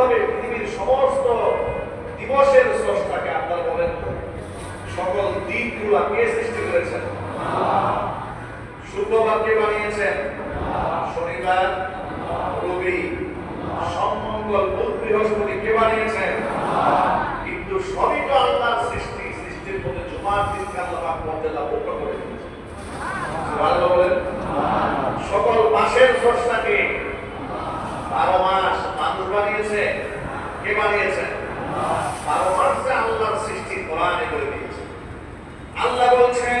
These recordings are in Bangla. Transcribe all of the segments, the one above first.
অনুরূপভাবে পৃথিবীর সমস্ত দিবসের স্রষ্টাকে আপনারা বলেন সকল দিনগুলো কে সৃষ্টি করেছেন। শুক্রবার বানিয়েছেন, শনিবার, রবি, সম্মঙ্গল বুধ বৃহস্পতি কে বানিয়েছেন? কিন্তু সবই তো আল্লাহর সৃষ্টি, সৃষ্টির মধ্যে জুমার দিনকে আল্লাহ পাক মর্যাদা করে দিয়েছেন। সকল মাসের স্রষ্টাকে বারো মাস মানুষ বানিয়েছে কে বানিয়েছে বারো মাসে আল্লাহর সৃষ্টি কোরআনে করে দিয়েছে আল্লাহ বলছেন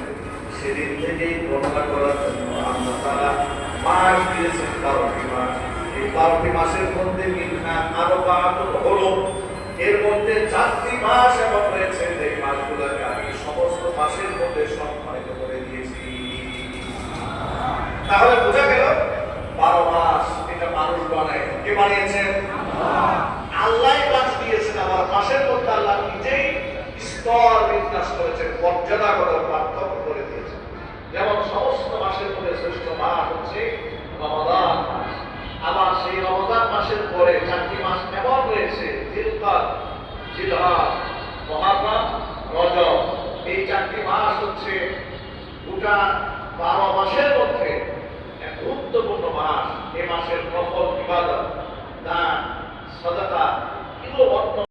সেদিন থেকেই গণনা করার জন্য আল্লাহ তাআলা মাস দিয়েছেন বারোটি মাস। এই বারোটি মাসের মধ্যে মিনহা আরবা'তুন হুরুম এর মধ্যে চারটি মাস এমন রয়েছে যে মাসগুলোকে আমি সমস্ত মাসের মধ্যে সম্মানিত করে দিয়েছি। তাহলে বোঝা গেল, বারো মাস এটা মানুষ বানায়। কে বানিয়েছেন আল্লাহ। মাস দিয়েছেন আমার মাসের মধ্যে আল্লাহ নিজেই স্তর বিন্যাস করেছেন মর্যাদা করে পার্থক্য করে দিয়েছেন যেমন সমস্ত মাসের মধ্যে শ্রেষ্ঠ মাস হচ্ছে আবার সেই রমজান মাসের পরে চারটি মাস এমন রয়েছে রজব। এই চারটি মাস হচ্ছে গোটা বারো মাসের মধ্যে এক গুরুত্বপূর্ণ মাস। এ মাসের নফল ইবাদত, দান, সদাকা এগুলো